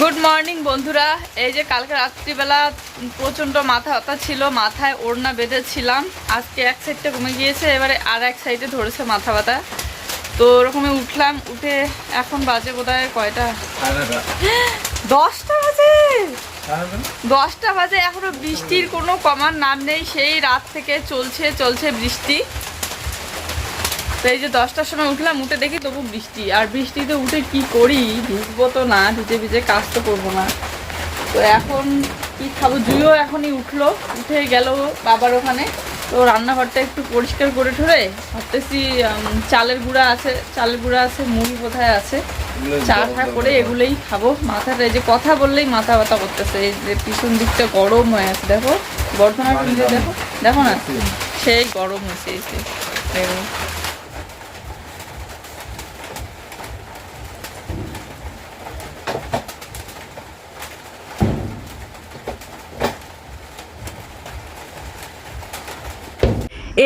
Good morning বন্ধুরা। এই যে কালকে রাত্রিবেলা প্রচণ্ড মাথা ব্যথা ছিল, মাথায় ওড়না বেঁধেছিলাম। আজকে এক সাইডটা কমে গিয়েছে, এবারে আর এক সাইডে ধরেছে মাথা ব্যথা। তো ওরকমই উঠলাম, উঠে এখন বাজে বোধ কয়টা? দশটা বাজে! দশটা বাজে, এখনও বৃষ্টির কোনো কমার নাম নেই। সেই রাত থেকে চলছে চলছে বৃষ্টি। তো এই যে দশটার সময় উঠলাম, উঠে দেখি তবু বৃষ্টি। আর বৃষ্টিতে উঠে কি করি? ভিজবো তো না, ভিজে ভিজে কাজ তো করব না। তো এখন কি খাব? জুইও এখনই উঠল। উঠে গেল বাবার ওখানে। তো রান্নাঘরটা একটু পরিষ্কার করে ঠরে ভাবতেছি চালের গুঁড়া আছে, চালের গুঁড়া আছে, মুড়ি কোথায় আছে। চা টা করে এগুলোই খাব। মাথাটা এই যে কথা বললেই মাথা ব্যথা করতেছে। এই যে পিছন দিকটা গরম হয়ে আছে, দেখো। বর্ধমান দেখো দেখো না? সেই গরম হয়েছে, এই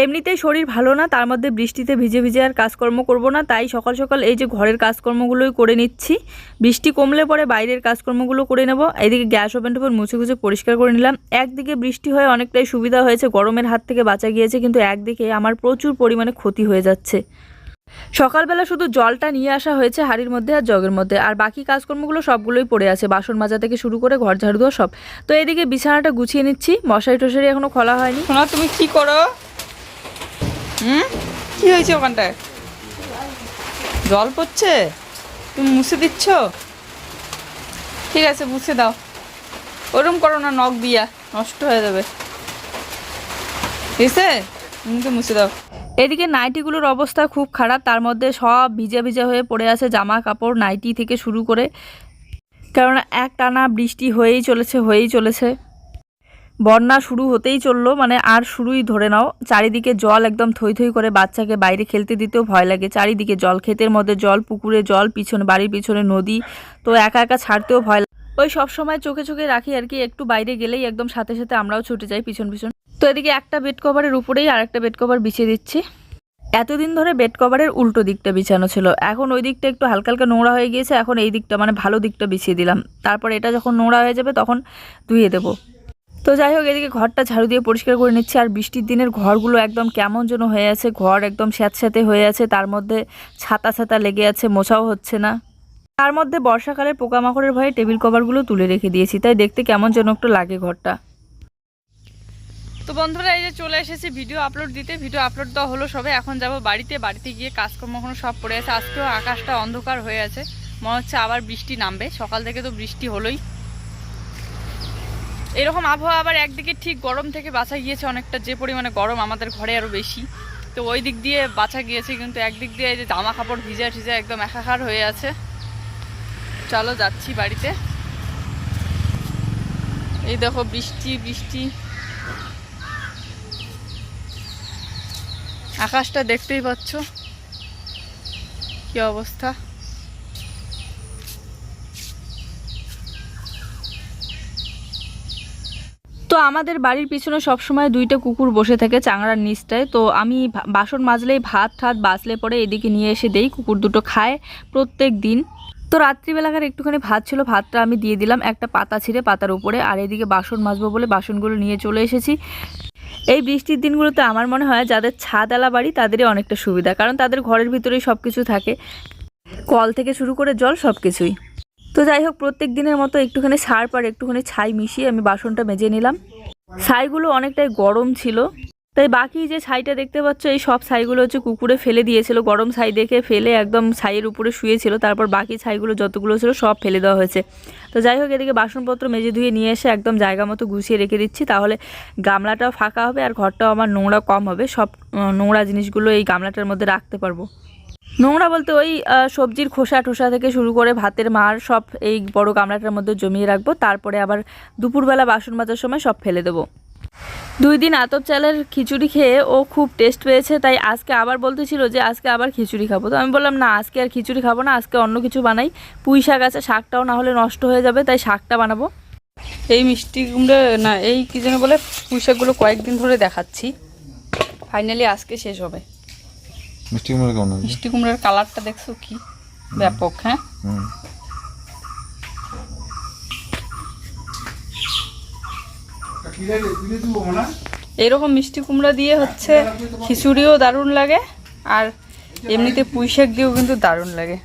এমনিতেই শরীর ভালো না, তার মধ্যে বৃষ্টিতে ভিজে ভিজে আর কাজকর্ম করব না, তাই সকাল সকাল এই যে ঘরের কাজকর্মগুলোই করে নিচ্ছি। বৃষ্টি কমলে পরে বাইরের কাজকর্মগুলো করে নেব। এদিকে গ্যাস ওভেন টোভেন মুছে গুছে পরিষ্কার করে নিলাম। একদিকে বৃষ্টি হয়ে অনেকটাই সুবিধা হয়েছে, গরমের হাত থেকে বাঁচা গিয়েছে, কিন্তু একদিকে আমার প্রচুর পরিমাণে ক্ষতি হয়ে যাচ্ছে। সকালবেলা শুধু জলটা নিয়ে আসা হয়েছে হাড়ির মধ্যে আর জগের মধ্যে, আর বাকি কাজকর্মগুলো সবগুলোই পড়ে আছে বাসন মাজা থেকে শুরু করে ঘর ঝাড়ু সব। তো এদিকে বিছানাটা গুছিয়ে নিচ্ছি মশারি টশারি এখনও খোলা হয়নি। তুমি কি করো? হুম? কি হয়েছে ওখানটায়? জল পড়ছে? তুমি মুছে দিচ্ছ? ঠিক আছে, মুছে দাও। ওরম করো না, নখ দিয়া, নষ্ট হয়ে যাবে। ঠিক আছে মুছে দাও। এদিকে নাইটিগুলোর অবস্থা খুব খারাপ, তার মধ্যে সব ভিজা ভিজা হয়ে পড়ে আছে জামা কাপড় নাইটি থেকে শুরু করে। কেননা এক টানা বৃষ্টি হয়েই চলেছে হয়েই চলেছে। বন্যা শুরু হতেই চলল মানে আর শুরুই ধরে নাও। চারিদিকে জল একদম থই থই করে বাচ্চাকে বাইরে খেলতে দিতেও ভয় লাগে। চারিদিকে জল, ক্ষেতের মধ্যে জল, পুকুরে জল, পিছনে বাড়ির পিছনে নদী, তো একা একা ছাড়তেও ভয় লাগে ওই সব সময় চোখে চোখে রাখি আর কি, একটু বাইরে গেলেই একদম সাথে সাথে আমরাও ছুটে যাই পিছন পিছন। তো এদিকে একটা বেড কভারের উপরেই আরেকটা বেড কভার বিছিয়ে দিচ্ছি। এতদিন ধরে বেড কভারের উল্টো দিকটা বিছানো ছিল। এখন ওই দিকটা একটু হালকা হালকা নোংরা হয়ে গিয়েছে, এখন এই দিকটা মানে ভালো দিকটা বিছিয়ে দিলাম। তারপর এটা যখন নোংরা হয়ে যাবে তখন ধুয়ে দেবো। তো যাই হোক, এদিকে ঘরটা ঝাড়ু দিয়ে পরিষ্কার করে নিচ্ছি। আর বৃষ্টির দিনের ঘরগুলো একদম কেমন যেন হয়ে আছে। ঘর একদম স্যাঁতস্যাঁতে হয়ে আছে। তার মধ্যে ছাতা ছাতা লেগে আছে, মোছাও হচ্ছে না। তার মধ্যে বর্ষাকালের পোকামাকড়ের ভয়ে টেবিল কভারগুলো তুলে রেখে দিয়েছি। তাই দেখতে কেমন যেন একটু লাগে ঘরটা। তো বন্ধুরা, এই যে চলে এসেছি ভিডিও আপলোড দিতে। ভিডিও আপলোড দেওয়া হলো সবে। এখন যাব বাড়িতে। বাড়িতে গিয়ে কাজকর্ম এখনও সব পড়ে আছে। আজকেও আকাশটা অন্ধকার হয়ে আছে। মনে হচ্ছে আবার বৃষ্টি নামবে। সকাল থেকে তো বৃষ্টি হলোই। এরকম আবহাওয়া আবার একদিকে ঠিক গরম থেকে বাঁচা গিয়েছে অনেকটা, যে পরিমাণে গরম আমাদের ঘরে আরও বেশি। তো ওই দিক দিয়ে বাঁচা গিয়েছে, কিন্তু একদিক দিয়ে এই যে জামা কাপড় ভিজা ঠিজা একদম একাকার হয়ে আছে। চলো যাচ্ছি বাড়িতে। এই দেখো বৃষ্টি বৃষ্টি। আকাশটা দেখতেই পাচ্ছ। কি অবস্থা? তো আমাদের বাড়ির পিছনে সবসময় দুইটা কুকুর বসে থাকে চাংড়ার নিচটায়। তো আমি বাসন মাজলেই ভাত ঠাত বাজলে পরে এদিকে নিয়ে এসে দেই, কুকুর দুটো খায় প্রত্যেক দিন। তো রাত্রিবেলাকার একটুখানি ভাত ছিল, ভাতটা আমি দিয়ে দিলাম একটা পাতা ছিঁড়ে পাতার উপরে আর এদিকে বাসন মাজবো বলে বাসনগুলো নিয়ে চলে এসেছি। এই বৃষ্টির দিনগুলোতে আমার মনে হয় যাদের ছাদওয়ালা বাড়ি তাদেরই অনেকটা সুবিধা, কারণ তাদের ঘরের ভিতরেই সব কিছু থাকে। কল থেকে শুরু করে জল সব কিছুই তো যাই হোক, প্রত্যেক দিনের মতো একটুখানি সার্প আর একটুখানি ছাই মিশিয়ে আমি বাসনটা মেজে নিলাম। ছাইগুলো অনেকটাই গরম ছিল। তাই বাকি যে ছাইটা দেখতে পাচ্ছ, এই সব ছাইগুলো হচ্ছে কুকুরে ফেলে দিয়েছিল। গরম ছাই দেখে ফেলে একদম ছাইয়ের উপরে শুয়েছিল। তারপর বাকি ছাইগুলো যতগুলো ছিল, সব ফেলে দেওয়া হয়েছে। তো যাই হোক, এদিকে বাসনপত্র মেজে ধুয়ে নিয়ে এসে একদম জায়গা মতো গুছিয়ে রেখে দিচ্ছি। তাহলে গামলাটাও ফাঁকা হবে আর ঘরটাও আমার নোংরা কম হবে। সব নোংরা জিনিসগুলো এই গামলাটার মধ্যে রাখতে পারব। নোংরা বলতে ওই সবজির খোসা টোসা থেকে শুরু করে ভাতের মার সব এই বড় গামলাটার মধ্যে জমিয়ে রাখব। তারপরে আবার দুপুরবেলা বাসন মাজার সময় সব ফেলে দেবো। দুই দিন আতপ চালের খিচুড়ি খেয়ে ও খুব টেস্ট পেয়েছে, তাই আজকে আবার বলতেছিল যে আজকে আবার খিচুড়ি খাব। তো আমি বললাম, না, আজকে আর খিচুড়ি খাব না, আজকে অন্য কিছু বানাই। পুঁই শাক আছে, শাকটাও না হলে নষ্ট হয়ে যাবে, তাই শাকটা বানাবো। এই মিষ্টি না, এই কি যেন বলে পুঁই শাকগুলো কয়েকদিন ধরে দেখাচ্ছি। ফাইনালি আজকে শেষ হবে। মিষ্টি কুমড়ো কেমন মিষ্টি কুমড়োর কালারটা দেখছ কি? ব্যাপক হ্যাঁ? এরকম মিষ্টি কুমড়া দিয়ে হচ্ছে খিচুড়িও দারুণ লাগে আর এমনিতে পুঁই শাক দিয়েও কিন্তু দারুণ লাগে।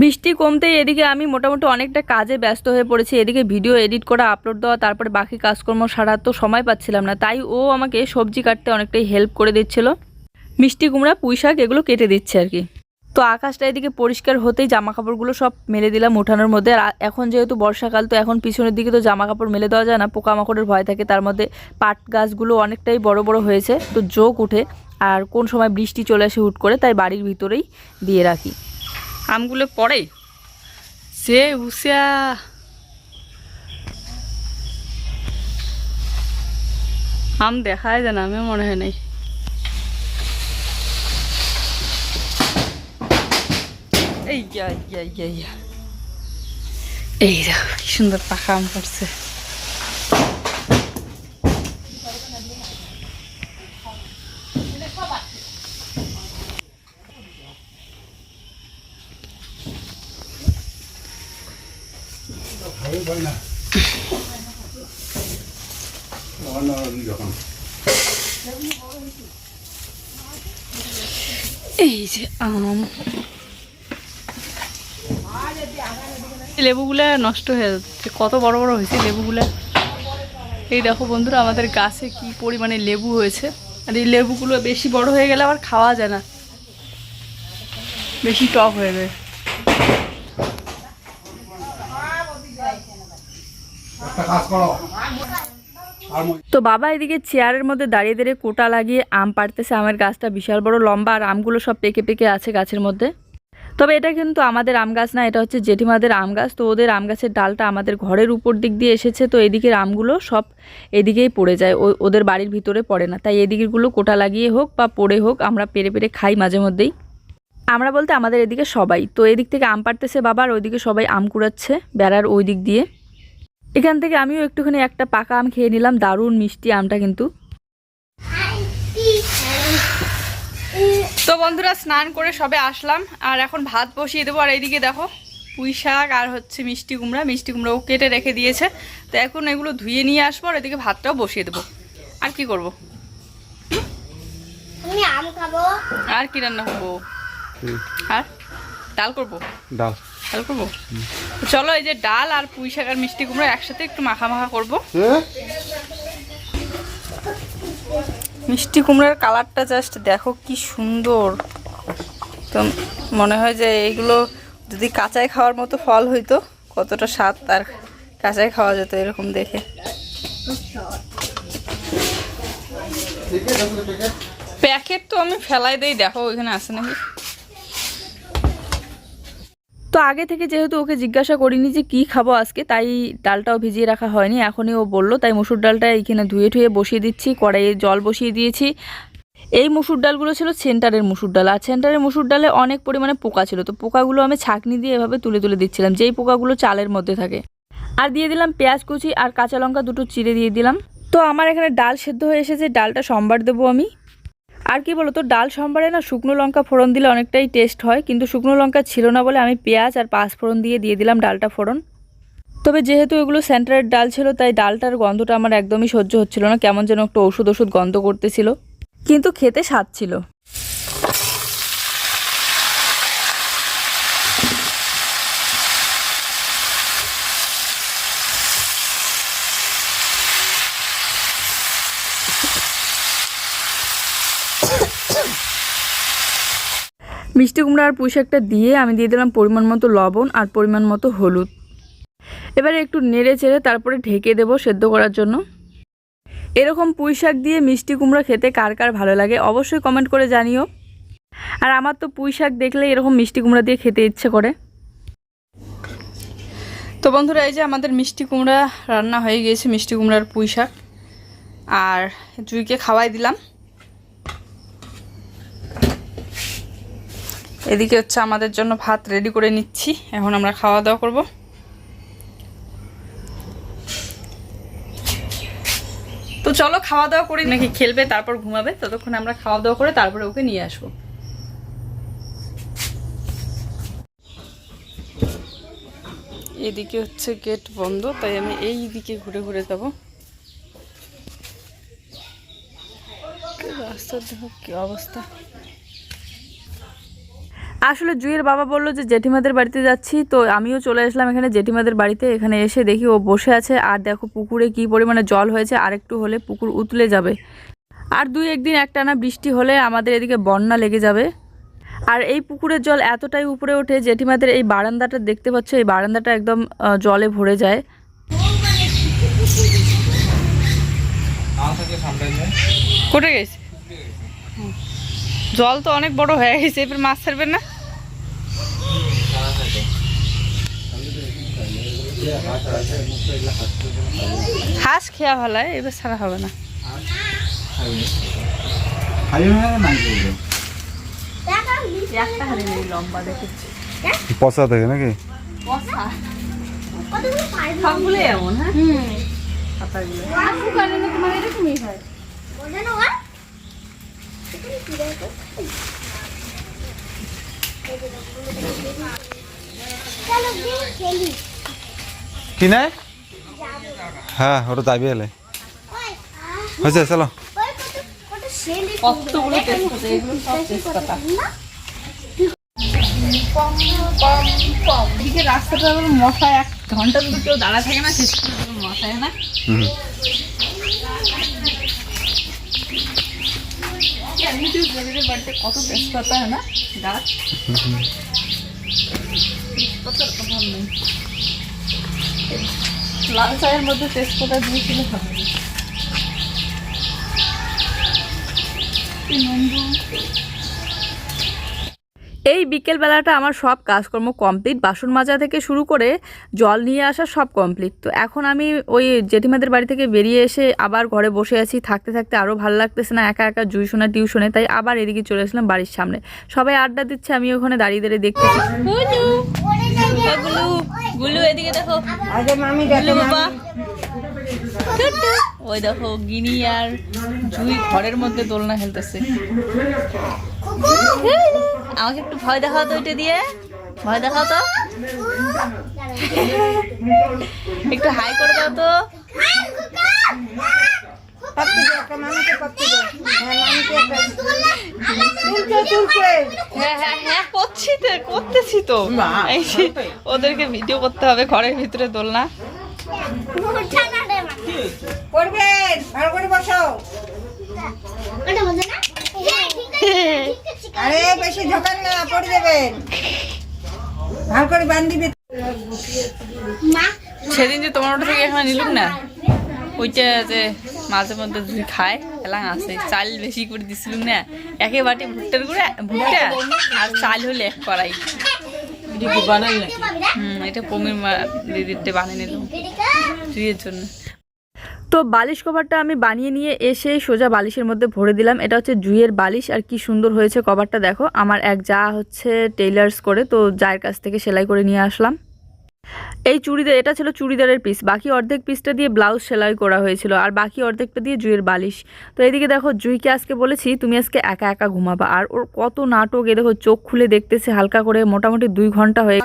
বৃষ্টি কমতেই এদিকে আমি মোটামুটি অনেকটা কাজে ব্যস্ত হয়ে পড়েছি। এদিকে ভিডিও এডিট করা, আপলোড দেওয়া, তারপরে বাকি কাজকর্ম সারার তো সময় পাচ্ছিলাম না। তাই ও আমাকে সবজি কাটতে অনেকটাই হেল্প করে দিচ্ছিল। মিষ্টি কুমড়া, পুঁই শাক এগুলো কেটে দিচ্ছে আর কি। তো আকাশটা এদিকে পরিষ্কার হতেই জামা কাপড়গুলো সব মেলে দিলাম উঠানোর মধ্যে। আর এখন যেহেতু বর্ষাকাল, তো এখন পিছনের দিকে তো জামা কাপড় মেলে দেওয়া যায় না। পোকামাকড়ের ভয় থাকে, তার মধ্যে পাট গাছগুলো অনেকটাই বড় বড় হয়েছে। তো জোক উঠে, আর কোন সময় বৃষ্টি চলে আসে হুট করে, তাই বাড়ির ভিতরেই দিয়ে রাখি। আমগুলো পড়ে? সে হুসিয়া আম দেখায় যায় না আমি মনে হয় নাই। এই ইয়া ইয়া ইয়া এই দেখো কি সুন্দর পাকা আম পড়ছে এই যে আম লেবুগুলা নষ্ট হয়ে যাচ্ছে। কত বড় বড় হয়েছে লেবুগুলা। এই দেখো বন্ধুরা আমাদের গাছে কি পরিমাণে লেবু হয়েছে। আর এই লেবুগুলো বেশি বড় হয়ে গেলে আবার খাওয়া যায় না। বেশি টক হয়ে যায়। তো বাবা এদিকে চেয়ারের মধ্যে দাঁড়িয়ে দাঁড়িয়ে কোটা লাগিয়ে আম পাড়তেছে। আমের গাছটা বিশাল বড় লম্বা আর আমগুলো সব পেকে পেকে আছে গাছের মধ্যে। তবে এটা কিন্তু আমাদের আম গাছ না, এটা হচ্ছে জেঠিমাদের আম গাছ। তো ওদের আম গাছের ডালটা আমাদের ঘরের উপর দিক দিয়ে এসেছে, তো এদিকের আমগুলো সব এদিকেই পড়ে যায়। ওদের বাড়ির ভিতরে পড়ে না। তাই এদিকেরগুলো কোটা লাগিয়ে হোক বা পড়ে হোক, আমরা পেরে পেরে খাই মাঝে মধ্যেই। আমরা বলতে আমাদের এদিকে সবাই। তো এদিক থেকে আম পাড়তেছে বাবার ওইদিকে সবাই আম কুড়াচ্ছে বেড়ার ওই দিক দিয়ে। এখান থেকে আমিও একটুখানি একটা পাকা আম খেয়ে নিলাম, দারুণ মিষ্টি আমটা কিন্তু। তো বন্ধুরা স্নান করে সবে আসলাম আর এখন ভাত বসিয়ে দেবো। আর এইদিকে দেখো পুঁই শাক আর হচ্ছে মিষ্টি কুমড়া। মিষ্টি কুমড়াও কেটে রেখে দিয়েছে। তো এখন এগুলো ধুয়ে নিয়ে আসব আর এদিকে ভাতটাও বসিয়ে দেবো। আর কি করব? আমি আম খাব। আর কি রান্না করব? আর? ডাল করব? ডাল। ডাল করব? চলো এই যে ডাল আর পুঁই শাক আর মিষ্টি কুমড়া একসাথে একটু মাখা মাখা করব। মিষ্টি কুমড়ার কালারটা জাস্ট দেখো কি সুন্দর। তো মনে হয় যে এইগুলো যদি কাঁচায় খাওয়ার মতো ফল হইতো কতটা স্বাদ তার কাঁচায় খাওয়া যেত এরকম দেখে। প্যাকেট তো আমি ফেলাই দিই দেখো ওইখানে আছে নাকি? তো আগে থেকে যেহেতু ওকে জিজ্ঞাসা করিনি যে কি খাব আজকে, তাই ডালটাও ভিজিয়ে রাখা হয়নি, এখনই ও বলল, তাই মুসুর ডালটা এইখানে ধুয়ে ঠুয়ে বসিয়ে দিচ্ছি, কড়াইয়ে জল বসিয়ে দিয়েছি। এই মুসুর ডালগুলো ছিল সেন্টারের মুসুর ডাল, আর সেন্টারের মুসুর ডালে অনেক পরিমাণে পোকা ছিল, তো পোকাগুলো আমি ছাঁকনি দিয়ে এভাবে তুলে তুলে দিচ্ছিলাম, যেই পোকাগুলো চালের মধ্যে থাকে। আর দিয়ে দিলাম পেঁয়াজ কুচি আর কাঁচা লঙ্কা দুটো চিড়ে দিয়ে দিলাম। তো আমার এখানে ডাল সেদ্ধ হয়ে এসেছে, ডালটা সম্বার দেবো আমি। আর কি বলতো, ডাল সম্বারে না শুকনো লঙ্কা ফোড়ন দিলে অনেকটাই টেস্ট হয়, কিন্তু শুকনো লঙ্কা ছিল না বলে আমি পেঁয়াজ আর পাঁচ ফোড়ন দিয়ে দিয়ে দিলাম ডালটা ফোড়ন। তবে যেহেতু এগুলো সেন্টারের ডাল ছিল, তাই ডালটার গন্ধটা আমার একদমই সহ্য হচ্ছিল না, কেমন যেন একটু ওষুধ ওষুধ গন্ধ করতেছিল। কিন্তু খেতে স্বাদ ছিল। মিষ্টি কুমড়া আর পুঁই শাকটা দিয়ে আমি দিয়ে দিলাম পরিমাণ মতো লবণ আর পরিমাণ মতো হলুদ। এবারে একটু নেড়ে চেড়ে তারপরে ঢেকে দেবো সেদ্ধ করার জন্য। এরকম পুঁই শাক দিয়ে মিষ্টি কুমড়া খেতে কার কার ভালো লাগে অবশ্যই কমেন্ট করে জানিও। আর আমার তো পুঁই শাক দেখলে এরকম মিষ্টি কুমড়া দিয়ে খেতে ইচ্ছে করে। তো বন্ধুরা, এই যে আমাদের মিষ্টি কুমড়া রান্না হয়ে গিয়েছে, মিষ্টি কুমড়ার পুঁই শাক আর জুইকে খাওয়াই দিলাম। এদিকে হচ্ছে আমাদের জন্য ভাত রেডি করে নিচ্ছি। এখন আমরা খাওয়া দাওয়া করব। তো চলো খাওয়া দাওয়া করি। নাকি খেলবে, তারপর ঘুমাবে। ততক্ষণ আমরা খাওয়া দাওয়া করে তারপরে ওকে নিয়ে আসব। এদিকে হচ্ছে গেট বন্ধ, তাই আমি এই দিকে ঘুরে ঘুরে যাব। রাস্তার দেখো কি অবস্থা? আসলে জুয়ের বাবা বলল যে, জেঠিমাদের বাড়িতে যাচ্ছি। তো আমিও চলে আসলাম এখানে জেঠিমাদের বাড়িতে। এখানে এসে দেখি ও বসে আছে। আর দেখো পুকুরে কি পরিমাণে জল হয়েছে। আর একটু হলে পুকুর উতলে যাবে। আর দুই একদিন একটানা বৃষ্টি হলে আমাদের এদিকে বন্যা লেগে যাবে। আর এই পুকুরের জল এতটাই উপরে ওঠে, জেঠিমাদের এই বারান্দাটা দেখতে পাচ্ছ, এই বারান্দাটা একদম জলে ভরে যায়। কোটে গেছে? জল তো অনেক বড় হয়ে গেছে, এবার মাছ ছাড়বেন না? হাঁস খেয়া ভালো এবার ছাড়া হবে না। পচা থাকে নাকি? এমন হ্যাঁ? পাতাগুলো। কি নাই? হ্যাঁ ওটা যাবি এলে। হয়েছে চলো। রাস্তাটা মশা এক ঘণ্টা দুটো কেউ দাঁড়া থাকে না শেষ মশায় না? কত তেজপাতা হয় না? গাছ তেজপাতার অভাব নেই লাল চায়ের মধ্যে তেজপাতা দিয়েছিল এই বিকেল বেলাটা আমার সব কাজকর্ম কমপ্লিট। বাসন মাজা থেকে শুরু করে জল নিয়ে আসা সব কমপ্লিট। তো এখন আমি ওই জেঠিমাদের বাড়ি থেকে বেরিয়ে এসে আবার ঘরে বসে আছি। থাকতে থাকতে আরও ভালো লাগতেছে না। একা একা জুই শোনা টিউশনে তাই আবার এদিকে চলে আসলাম বাড়ির সামনে। সবাই আড্ডা দিচ্ছে আমি ওখানে দাঁড়িয়ে দাঁড়িয়ে দেখতেছি। এদিকে দেখো। ওই দেখো গিনি আর জুই ঘরের মধ্যে দোলনা খেলতেছে। আমাকে একটু ভয় দেখাও তো ওইটা দিয়ে। ভয় দেখাও তো। একটু হাই করে দাও তো। হ্যাঁ হ্যাঁ হ্যাঁ করছি তো করতেছি তো ওদেরকে ভিডিও করতে হবে ঘরের ভিতরে দোলনা। করবেন ভালো করে বসো আরে বেশি ঝোঁকান না পড়ে যাবেন ভালো করে বান্ধিবে সেদিন যে তোমার ওটা থেকে এখানে নিলুম না? ওইটা যে মাঝে মধ্যে যদি খায় এলাং আছে। চাল বেশি করে দিছিলুম না। একে বাটি ভুট্টার গুঁড়া ভুট্টা আর চাল হলে এক কড়াই। হুম এটা পমির দিদিরটা বানিয়ে নিলাম জুইয়ের জন্য। তো বালিশ কভারটা আমি বানিয়ে নিয়ে এসে সোজা বালিশের মধ্যে ভরে দিলাম। এটা হচ্ছে জুইয়ের বালিশ আর কি সুন্দর হয়েছে কভারটা দেখো। আমার এক যা হচ্ছে টেইলার্স করে তো যার কাছ থেকে সেলাই করে নিয়ে আসলাম। এই চুড়িদার, এটা ছিল চুড়িদারের পিস বাকি অর্ধেক পিসটা দিয়ে ব্লাউজ সেলাই করা হয়েছিল আর বাকি অর্ধেকটা দিয়ে জুইয়ের বালিশ। তো এদিকে দেখো, জুইকে আজকে বলেছি, তুমি আজকে একা একা ঘুমাবা। আর ওর কত নাটক, এ দেখো, চোখ খুলে দেখতেছে, হালকা করে মোটামুটি দুই ঘণ্টা হয়ে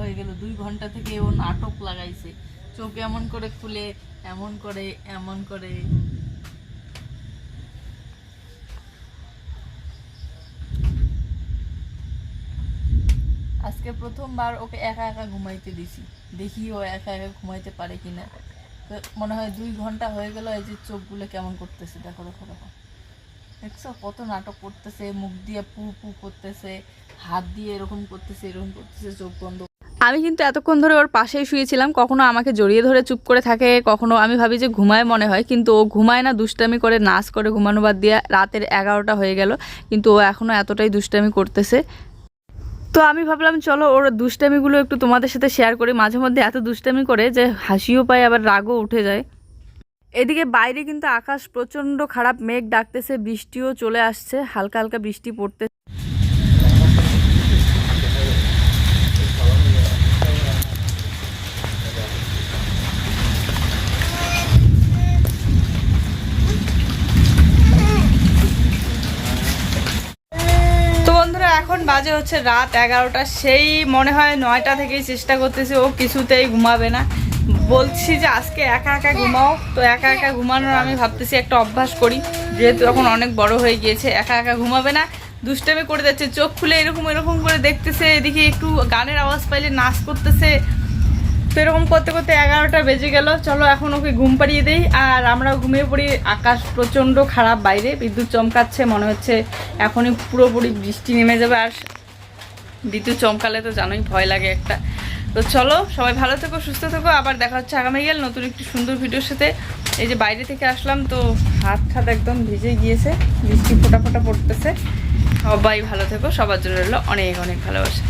হয়ে গেল, দুই ঘণ্টা থেকে ও নাটক লাগাইছে। চোখ এমন করে খুলে, এমন করে এমন করে। আজকে প্রথমবার ওকে একা একা ঘুমাইতে দিছি। দেখি ও একা একা ঘুমাইতে পারে কিনা। তো মনে হয় দুই ঘণ্টা হয়ে গেল, এই যে চোখগুলো কেমন করতেছে, দেখো দেখো দেখো। দেখছ, কত নাটক করতেছে, মুখ দিয়ে পু পু করতেছে, হাত দিয়ে এরকম করতেছে এরকম করতেছে, চোখ বন্ধ আমি কিন্তু এতক্ষণ ধরে ওর পাশেই শুয়েছিলাম, কখনো আমাকে জড়িয়ে ধরে চুপ করে থাকে, কখনো আমি ভাবি যে ঘুমায় মনে হয়, কিন্তু ও ঘুমায় না, দুষ্টামি করে, নাচ করে, ঘুমানো বাদ দিয়ে রাতের এগারোটা হয়ে গেল, কিন্তু ও এখনও এতটাই দুষ্টামি করতেছে। তো আমি ভাবলাম, চলো ওর দুষ্টামিগুলো একটু তোমাদের সাথে শেয়ার করি। মাঝে মধ্যে এত দুষ্টামি করে যে হাসিও পায়, আবার রাগও উঠে যায়। এদিকে বাইরে কিন্তু আকাশ প্রচণ্ড খারাপ, মেঘ ডাকতেছে, বৃষ্টিও চলে আসছে, হালকা হালকা বৃষ্টি পড়তে তো বন্ধুরা এখন বাজে হচ্ছে রাত এগারোটা, সেই মনে হয় নয়টা থেকেই চেষ্টা করতেছে, ও কিছুতেই ঘুমাবে না। বলছি যে আজকে একা একা ঘুমাও, তো একা একা ঘুমানোর আমি ভাবতেছি একটা অভ্যাস করি, যেহেতু এখন অনেক বড় হয়ে গিয়েছে, একা একা ঘুমাবে না, দুষ্টামি করে যাচ্ছে, চোখ খুলে এরকম এরকম করে দেখতেছে, এদিকে একটু গানের আওয়াজ পাইলে নাচ করতেছে। তো এরকম করতে করতে এগারোটা বেজে গেল, চলো এখন ওকে ঘুম পাড়িয়ে দেই, আর আমরা ঘুমিয়ে পড়ি, আকাশ প্রচণ্ড খারাপ বাইরে, বিদ্যুৎ চমকাচ্ছে, মনে হচ্ছে এখনই পুরোপুরি বৃষ্টি নেমে যাবে, আর বিদ্যুৎ চমকালে তো জানোই, ভয় লাগে একটা। তো চলো, সবাই ভালো থেকো, সুস্থ থেকো, আবার দেখা হচ্ছে আগামী গেল নতুন একটি সুন্দর ভিডিওর সাথে। এই যে বাইরে থেকে আসলাম, তো হাত খাত একদম ভিজে গিয়েছে, বৃষ্টি ফোটা ফোটা পড়তেছে। সবাই ভালো থেকো, সবার জন্য রইল অনেক অনেক ভালোবাসা।